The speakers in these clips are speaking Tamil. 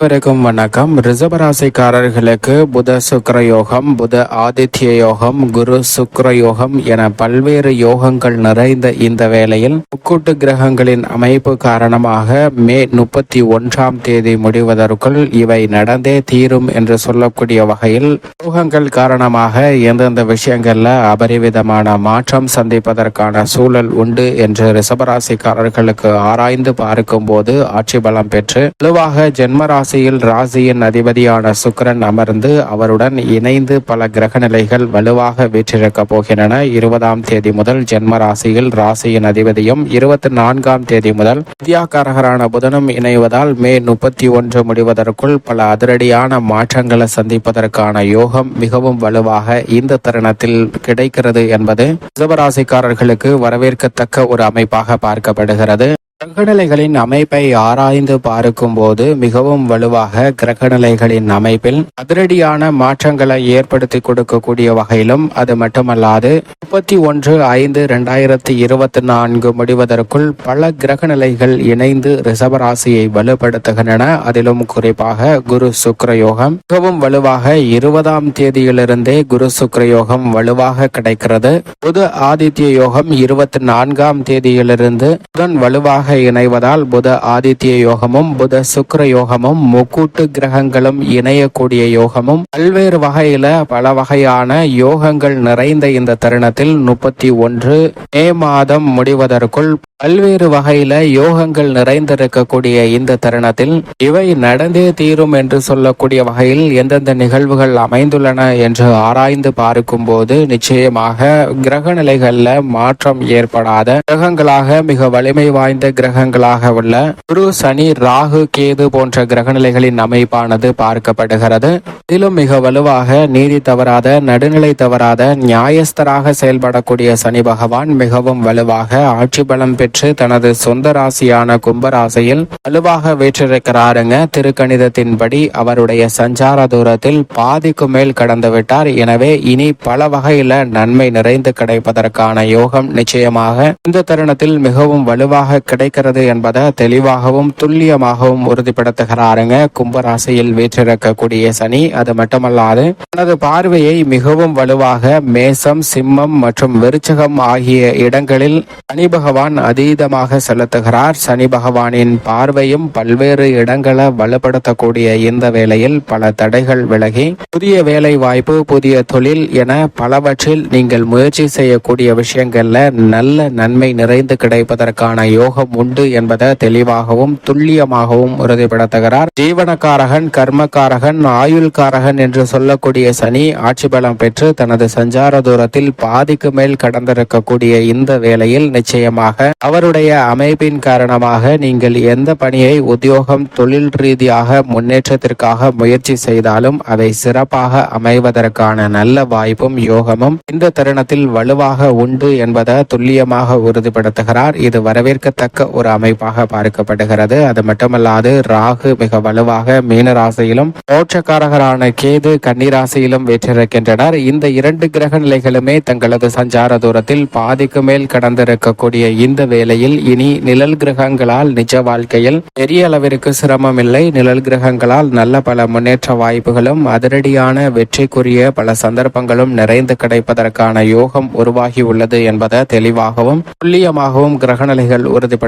அனைவருக்கும் வணக்கம். ரிசபராசிக்காரர்களுக்கு புத சுக்கர யோகம் புத ஆதித்ய யோகம் குரு சுக்கர யோகம் என பல்வேறு யோகங்கள் நிறைந்த இந்த வேளையில் முக்கூட்டு கிரகங்களின் அமைப்பு காரணமாக மே முப்பத்தி ஒன்றாம் தேதி முடிவதற்குள் இவை நடந்தே தீரும் என்று சொல்லக்கூடிய வகையில் யோகங்கள் காரணமாக எந்தெந்த விஷயங்கள்ல அபரிவிதமான மாற்றம் சந்திப்பதற்கான சூழல் உண்டு என்று ரிசபராசிக்காரர்களுக்கு ஆராய்ந்து பார்க்கும் போது ஆட்சி பலம் பெற்று வலுவாக ஜென்மராசி ராசியில் ராசியின் அதிபதியான சுக்கரன் அமர்ந்து அவருடன் இணைந்து பல கிரக நிலைகள் வலுவாக வீற்றிருக்கப் போகின்றன. இருபதாம் தேதி முதல் ஜென்ம ராசியில் ராசியின் அதிபதியும் இருபத்தி நான்காம் தேதி முதல் வித்யாகாரகரான புதனும் இணைவதால் மே முப்பத்தி ஒன்று முடிவதற்குள் பல அதிரடியான மாற்றங்களை சந்திப்பதற்கான யோகம் மிகவும் வலுவாக இந்த தருணத்தில் கிடைக்கிறது என்பது சிவராசிக்காரர்களுக்கு வரவேற்கத்தக்க ஒரு அமைப்பாக பார்க்கப்படுகிறது. கிரகநிலைகளின் அமைப்பை ஆராய்ந்து பார்க்கும் போது மிகவும் வலுவாக கிரகநிலைகளின் அமைப்பில் அதிரடியான மாற்றங்களை ஏற்படுத்தி கொடுக்கக்கூடிய வகையிலும் அது மட்டுமல்லாது முப்பத்தி ஒன்று ஐந்து இரண்டாயிரத்தி இருபத்தி நான்கு முடிவதற்குள் பல கிரகநிலைகள் இணைந்து ரிசவராசியை வலுப்படுத்துகின்றன. அதிலும் குறிப்பாக குரு சுக்ர யோகம் மிகவும் வலுவாக இருபதாம் தேதியிலிருந்தே குரு சுக்ர யோகம் வலுவாக கிடைக்கிறது. புது ஆதித்ய யோகம் இருபத்தி நான்காம் தேதியிலிருந்து புதன் வலுவாக இணைவதால் புத ஆதித்ய யோகமும் புத சுக்கர யோகமும் முக்கூட்டு கிரகங்களும் இணையக்கூடிய யோகமும் பல்வேறு வகையில பல வகையான யோகங்கள் நிறைந்த இந்த தருணத்தில் முப்பத்தி ஒன்று மே மாதம் முடிவதற்குள் பல்வேறு வகையில யோகங்கள் நிறைந்திருக்கக்கூடிய இந்த தருணத்தில் இவை நடந்தே தீரும் என்று சொல்லக்கூடிய வகையில் எந்தெந்த நிகழ்வுகள் அமைந்துள்ளன என்று ஆராய்ந்து பார்க்கும் போது நிச்சயமாக கிரக நிலைகள்ல மாற்றம் ஏற்படாத கிரகங்களாக மிக வலிமை வாய்ந்த கிரகங்களாக உள்ள குரு சனி ராகு கேது போன்ற கிரகநிலைகளின் அமைப்பானது பார்க்கப்படுகிறது. இதிலும் மிக வலுவாக நீதி தவறாத நடுநிலை தவறாத நியாயஸ்தராக செயல்படக்கூடிய சனி பகவான் மிகவும் வலுவாக ஆட்சி பலம் பெற்று தனது சொந்த ராசியான கும்பராசியில் வலுவாக வீற்றிருக்கிறாருங்க. திருக்கணிதத்தின்படி அவருடைய சஞ்சார தூரத்தில் பாதிக்கு மேல் கடந்து விட்டார். எனவே இனி பல வகையில நன்மை நிறைந்து கிடைப்பதற்கான யோகம் நிச்சயமாக இந்த தருணத்தில் மிகவும் வலுவாக கிடை கிடைக்கிறது என்பதை தெளிவாகவும் துல்லியமாகவும் உறுதிப்படுத்துகிறாருங்க. கும்பராசியில் வீற்றிருக்கக்கூடிய சனி அது மட்டுமல்லாது தனது பார்வையை மிகவும் வலுவாக மேசம் சிம்மம் மற்றும் விருச்சகம் ஆகிய இடங்களில் சனி பகவான் அதீதமாக செலுத்துகிறார். சனி பகவானின் பார்வையும் பல்வேறு இடங்களை வலுப்படுத்தக்கூடிய இந்த வேளையில் பல தடைகள் விலகி புதிய வேலை வாய்ப்பு புதிய தொழில் என பலவற்றில் நீங்கள் முயற்சி செய்யக்கூடிய விஷயங்கள்ல நல்ல நன்மை நிறைந்து கிடைப்பதற்கான யோகம் உண்டு என்பதை தெளிவாகவும் துல்லியமாகவும் உறுதிப்படுத்துகிறார். ஜீவனக்காரகன் கர்மக்காரகன் ஆயுள்காரகன் என்று சொல்லக்கூடிய சனி ஆட்சி பலம் பெற்று தனது சஞ்சார தூரத்தில் பாதிக்கு மேல் கடந்திருக்கக்கூடிய இந்த வேளையில் நிச்சயமாக அவருடைய அமைப்பின் காரணமாக நீங்கள் எந்த பணியை உத்தியோகம் தொழில் ரீதியாக முன்னேற்றத்திற்காக முயற்சி செய்தாலும் அதை சிறப்பாக அமைவதற்கான நல்ல வாய்ப்பும் யோகமும் இந்த தருணத்தில் வலுவாக உண்டு என்பதை துல்லியமாக உறுதிப்படுத்துகிறார். இது வரவேற்கத்தக்க ஒரு அமைப்பாக பார்க்கப்படுகிறது. அது மட்டுமல்லாது ராகு மிக வலுவாக மீன ராசியிலும் மோட்சக்காரகரான கேது கன்னிராசியிலும் வெற்றிருக்கின்றனர். இந்த இரண்டு கிரக நிலைகளுமே தங்களது சஞ்சார தூரத்தில் பாதிக்கு மேல் கடந்திருக்கக்கூடிய இந்த வேளையில் இனி நிழல் கிரகங்களால் நிஜ வாழ்க்கையில் பெரிய அளவிற்கு சிரமம் இல்லை நிழல் கிரகங்களால் நல்ல பல முன்னேற்ற வாய்ப்புகளும் அதிரடியான வெற்றிக்குரிய பல சந்தர்ப்பங்களும் நிறைந்து கிடைப்பதற்கான யோகம் உருவாகி உள்ளது என்பதை தெளிவாகவும் துல்லியமாகவும் கிரகநிலைகள்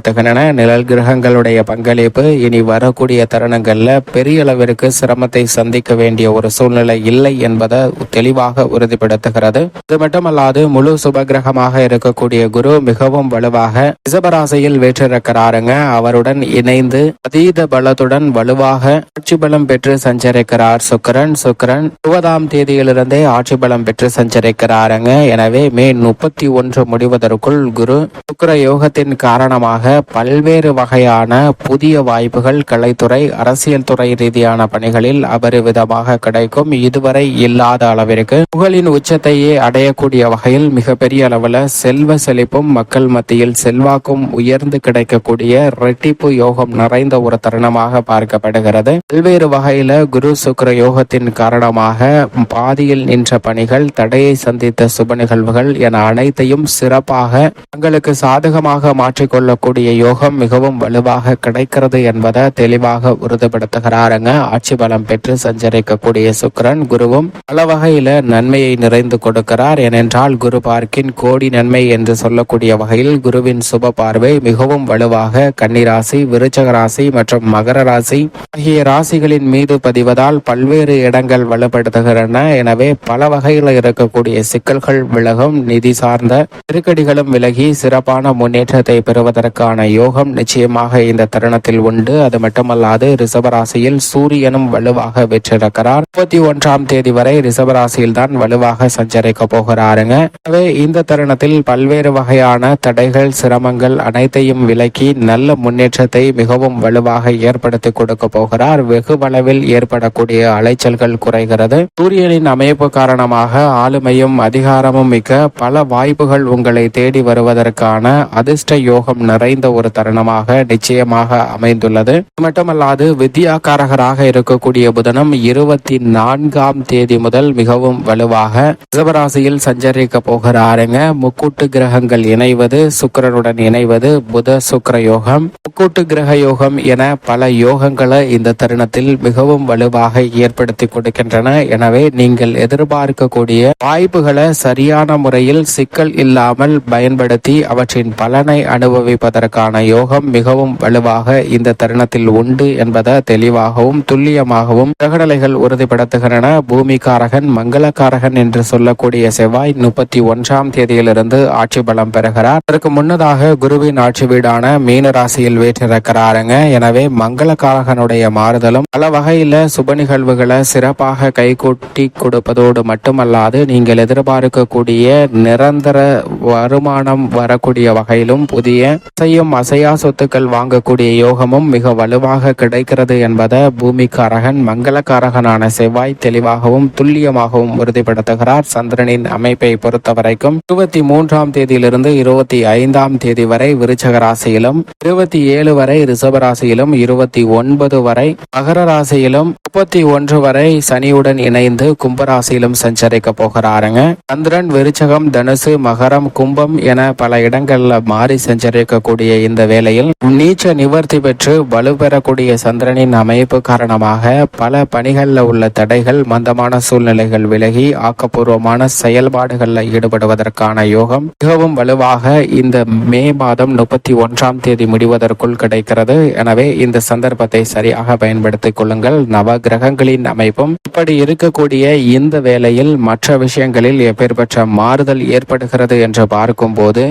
உறுதிப்படுத்துகின்றன நிழல் கிரகங்களுடைய பங்களிப்பு இனி வரக்கூடிய தருணங்களில் பெரிய அளவிற்கு சிரமத்தை சந்திக்க வேண்டிய ஒரு சூழ்நிலை இல்லை என்பதை தெளிவாக உறுதிப்படுத்துகிறது. இது மட்டுமல்லாது முழு சுபகிரகமாக இருக்கக்கூடிய குரு மிகவும் வலுவாக ரிசபராசியில் வேற்றிருக்கிறாருங்க. அவருடன் இணைந்து அதீத பலத்துடன் வலுவாக ஆட்சி பலம் பெற்று சஞ்சரிக்கிறார் சுக்கரன். சுக்கரன் இருபதாம் தேதியிலிருந்தே ஆட்சி பலம் பெற்று சஞ்சரிக்கிறாருங்க. எனவே மே முப்பத்தி ஒன்று முடிவதற்குள் குரு சுக்கர யோகத்தின் காரணமாக பல்வேறு வகையான புதிய வாய்ப்புகள் கலைத்துறை அரசியல் துறை ரீதியான பணிகளில் அபரிவிதமாக கிடைக்கும். இதுவரை இல்லாத அளவிற்கு புகழின் உச்சத்தையே அடையக்கூடிய வகையில் மிகப்பெரிய அளவில் செல்வ செழிப்பும் மக்கள் மத்தியில் செல்வாக்கும் உயர்ந்து கிடைக்கக்கூடிய ரெட்டிப்பு யோகம் நிறைந்த ஒரு தருணமாக பார்க்கப்படுகிறது. பல்வேறு வகையில குரு சுக்கர யோகத்தின் காரணமாக பாதியில் நின்ற பணிகள் தடையை சந்தித்த சுப நிகழ்வுகள் என அனைத்தையும் சிறப்பாக தங்களுக்கு சாதகமாக மாற்றிக்கொள்ளக்கூடிய பெறக்கூடிய யோகம் மிகவும் வலுவாக கிடைக்கிறது என்பதை தெளிவாக உறுதிப்படுத்துகிறாருங்க. ஆட்சி பலம் பெற்று சஞ்சரிக்கக்கூடிய சுக்கிரன் குருவும் பல வகையில நன்மையை நிறைந்து கொடுக்கிறார். ஏனென்றால் குரு பார்க்கின் கோடி நன்மை என்று சொல்லக்கூடிய வகையில் குருவின் சுப பார்வை மிகவும் வலுவாக கன்னிராசி விருச்சக ராசி மற்றும் மகர ராசி ஆகிய ராசிகளின் மீது பதிவதால் பல்வேறு இடங்கள் வலுப்படுத்துகின்றன எனவே பல வகையில் இருக்கக்கூடிய சிக்கல்கள் விலகும். நிதி சார்ந்த நெருக்கடிகளும் விலகி சிறப்பான முன்னேற்றத்தை பெறுவதற்கு வெற்றிக்கான யோகம் நிச்சயமாக இந்த தருணத்தில் உண்டு. அது மட்டுமல்லாது ரிசபராசியில் சூரியனும் வலுவாக வெற்றிருக்கிறார் முப்பத்தி ஒன்றாம் தேதி வரை ரிசபராசியில் தான் வலுவாக சஞ்சரிக்க போகிறாருங்க. எனவே இந்த தருணத்தில் பல்வேறு வகையான தடைகள் சிரமங்கள் அனைத்தையும் விலக்கி நல்ல முன்னேற்றத்தை மிகவும் வலுவாக ஏற்படுத்தி கொடுக்க போகிறார். வெகு வளவில் ஏற்படக்கூடிய அலைச்சல்கள் குறைகிறது. சூரியனின் அமைப்பு காரணமாக ஆளுமையும் அதிகாரமும் மிக்க பல வாய்ப்புகள் உங்களை தேடி வருவதற்கான அதிர்ஷ்ட யோகம் நிறை நிறைந்த ஒரு தருணமாக நிச்சயமாக அமைந்துள்ளது. மட்டுமல்லாது வித்யாகாரகராக இருக்கக்கூடிய புதனம் இருபத்தி நான்காம் தேதி முதல் மிகவும் வலுவாக ரிஷபராசியில் சஞ்சரிக்க போகிறாருங்க. முக்கூட்டு கிரகங்கள் இணைவது சுக்கரனுடன் இணைவது புத சுக்கர யோகம். முக்கூட்டு கிரக யோகம் என பல யோகங்களை இந்த தருணத்தில் மிகவும் வலுவாக ஏற்படுத்தி கொடுக்கின்றன. எனவே நீங்கள் எதிர்பார்க்கக்கூடிய வாய்ப்புகளை சரியான முறையில் சிக்கல் இல்லாமல் பயன்படுத்தி அவற்றின் பலனை அனுபவிப்பதற்கான யோகம் மிகவும் வலுவாக இந்த தருணத்தில் உண்டு என்பதை தெளிவாகவும் துல்லியமாகவும் கிரகநிலைகள் உறுதிப்படுத்துகின்றன. பூமிகாரகன் மங்களக்காரகன் என்று சொல்லக்கூடிய செவ்வாய் முப்பத்தி ஒன்றாம் தேதியிலிருந்து ஆட்சி பலம் பெறுகிறார். அதற்கு முன்னதாக குருவின் ஆட்சி வீடான மீன ராசியில் வீற்றிருக்கிறாருங்க. எனவே மங்களக்காரகனுடைய மாறுதலும் பல வகையில சுப நிகழ்வுகளை சிறப்பாக கைகூட்டி கொடுப்பதோடு மட்டுமல்லாது நீங்கள் எதிர்பார்க்கக்கூடிய நிரந்தர வருமானம் வரக்கூடிய வகையிலும் புதிய அசையும் அசையா சொத்துக்கள் வாங்கக்கூடிய யோகமும் மிக வலுவாக கிடைக்கிறது என்பதை பூமிக்காரகன் மங்களக்காரகனான செவ்வாய் தெளிவாகவும் துல்லியமாகவும் உறுதிப்படுத்துகிறார். சந்திரனின் அமைப்பை பொறுத்த வரைக்கும் இருபத்தி மூன்றாம் தேதியிலிருந்து இருபத்தி ஐந்தாம் தேதி வரை விருச்சக ராசியிலும் இருபத்தி ஏழு வரை ரிஷப ராசியிலும் இருபத்தி ஒன்பது வரை மகர ராசியிலும் முப்பத்தி ஒன்று வரை சனியுடன் இணைந்து கும்பராசியிலும் சஞ்சரிக்க போகிறாருங்க. சந்திரன் விருச்சகம் தனுசு மகரம் கும்பம் என பல இடங்கள்ல மாறி சஞ்சரிக்கக்கூடிய இந்த வேளையில் நீச்ச நிவர்த்தி பெற்று வலுப்பெறக்கூடிய சந்திரனின் அமைப்பு காரணமாக பல பணிகளில் உள்ள தடைகள் மந்தமான சூழ்நிலைகள் விலகி ஆக்கப்பூர்வமான செயல்பாடுகளில் ஈடுபடுவதற்கான யோகம் மிகவும் வலுவாக இந்த மே மாதம் முப்பத்தி ஒன்றாம் தேதி முடிவதற்குள் கிடைக்கிறது. எனவே இந்த சந்தர்ப்பத்தை சரியாக பயன்படுத்திக் கொள்ளுங்கள். நவ கிரகங்களின் அமைப்பும் இப்படி இருக்கக்கூடிய இந்த வேளையில் மற்ற விஷயங்களில் எப்பேற்பட்ட மாறுதல் ஏற்படுகிறது என்று பார்க்கும்போது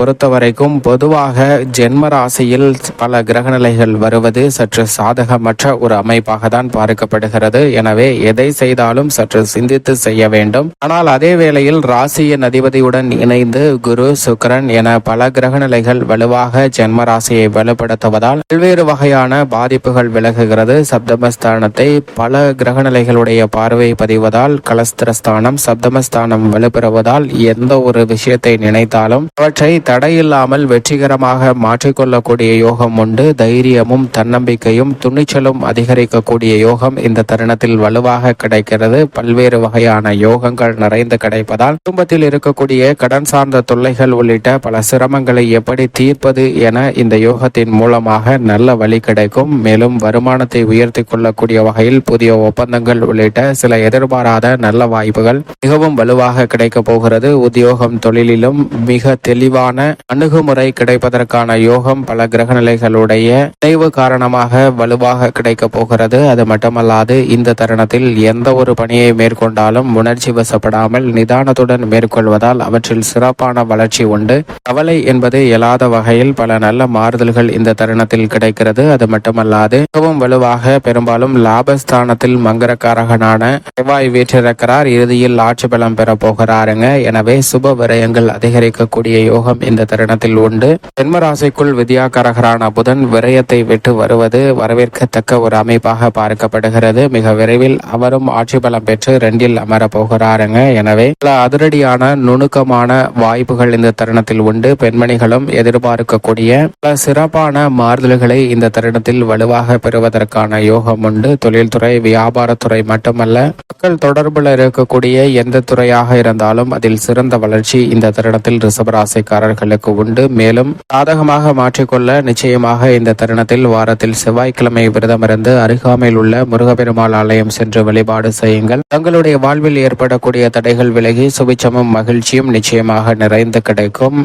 பொறுத்தவரை பொறுத்தவரைக்கும் பொதுவாக ஜென்ம ராசியில் பல கிரகநிலைகள் வருவது சற்று சாதகமற்ற ஒரு அமைப்பாக தான் பார்க்கப்படுகிறது. எனவே எதை செய்தாலும் சற்று சிந்தித்து செய்ய வேண்டும். ஆனால் அதே வேளையில் ராசியின் அதிபதியுடன் இணைந்து குரு சுக்கரன் என பல கிரகநிலைகள் வலுவாக ஜென்ம ராசியை வலுப்படுத்துவதால் பல்வேறு வகையான பாதிப்புகள் விலகுகிறது. சப்தமஸ்தானத்தை பல கிரகநிலைகளுடைய பார்வை பதிவதால் கலஸ்திரஸ்தானம் சப்தமஸ்தானம் வலுப்பெறுவதால் எந்த ஒரு விஷயத்தை நினைத்தாலும் அவற்றை இல்லாமல் வெற்றிகரமாக மாற்றிக்கொள்ளக்கூடிய யோகம் உண்டு. தைரியமும் தன்னம்பிக்கையும் துணிச்சலும் அதிகரிக்கக்கூடிய யோகம் இந்த தருணத்தில் வலுவாக கிடைக்கிறது. பல்வேறு வகையான யோகங்கள் நிறைந்து கிடைப்பதால் குடும்பத்தில் இருக்கக்கூடிய கடன் சார்ந்த தொல்லைகள் உள்ளிட்ட பல சிரமங்களை எப்படி தீர்ப்பது என இந்த யோகத்தின் மூலமாக நல்ல வழி கிடைக்கும். மேலும் வருமானத்தை உயர்த்தி கொள்ளக்கூடிய வகையில் புதிய ஒப்பந்தங்கள் உள்ளிட்ட சில எதிர்பாராத நல்ல வாய்ப்புகள் மிகவும் வலுவாக கிடைக்க போகிறது. உத்தியோகம் தொழிலிலும் மிக தெளிவான அணுகுமுறை கிடைப்பதற்கான யோகம் பல கிரகநிலைகளுடைய நினைவு காரணமாக வலுவாக கிடைக்க போகிறது. அது மட்டுமல்லாது இந்த தருணத்தில் எந்த ஒரு பணியை மேற்கொண்டாலும் உணர்ச்சி வசப்படாமல் நிதானத்துடன் மேற்கொள்வதால் அவற்றில் சிறப்பான வளர்ச்சி உண்டு. கவலை என்பது இயலாத வகையில் பல நல்ல மாறுதல்கள் இந்த தருணத்தில் கிடைக்கிறது. அது மட்டுமல்லாது மிகவும் வலுவாக பெரும்பாலும் லாபஸ்தானத்தில் மங்கரக்காரகனான செவ்வாய் வீற்றிருக்கிறார். இறுதியில் ஆட்சி பலம் பெற போகிறாருங்க. எனவே சுப விரயங்கள் அதிகரிக்கக்கூடிய யோகம் இந்த தருணம் தருணத்தில் உண்டு. ஜென்மராசிக்குள் வித்யாகரகரான புதன் விரயத்தை விட்டு வருவது வரவேற்கத்தக்க ஒரு அமைப்பாக பார்க்கப்படுகிறது. மிக விரைவில் அவரும் ஆட்சி பலம் பெற்று ரெண்டில் அமர போகிறாருங்க. எனவே பல அதிரடியான நுணுக்கமான வாய்ப்புகள் இந்த தருணத்தில் உண்டு. பெண்மணிகளும் எதிர்பார்க்கக்கூடிய பல சிறப்பான மாறுதல்களை இந்த தருணத்தில் வலுவாக பெறுவதற்கான யோகம் உண்டு. தொழில்துறை வியாபாரத்துறை மட்டுமல்ல மக்கள் தொடர்பில் இருக்கக்கூடிய எந்த துறையாக இருந்தாலும் அதில் சிறந்த வளர்ச்சி இந்த தருணத்தில் ரிசபராசிக்காரர்களுக்கு உண்டு. மேலும் சாதகமாக மாற்றிக்கொள்ள நிச்சயமாக இந்த தருணத்தில் வாரத்தில் செவ்வாய்க்கிழமை விரதமிருந்து அருகாமையில் உள்ள முருகப்பெருமாள் ஆலயம் சென்று வழிபாடு செய்யுங்கள். தங்களுடைய வாழ்வில் ஏற்படக்கூடிய தடைகள் விலகி சுபிச்சமும் மகிழ்ச்சியும் நிச்சயமாக நிறைந்து கிடைக்கும்.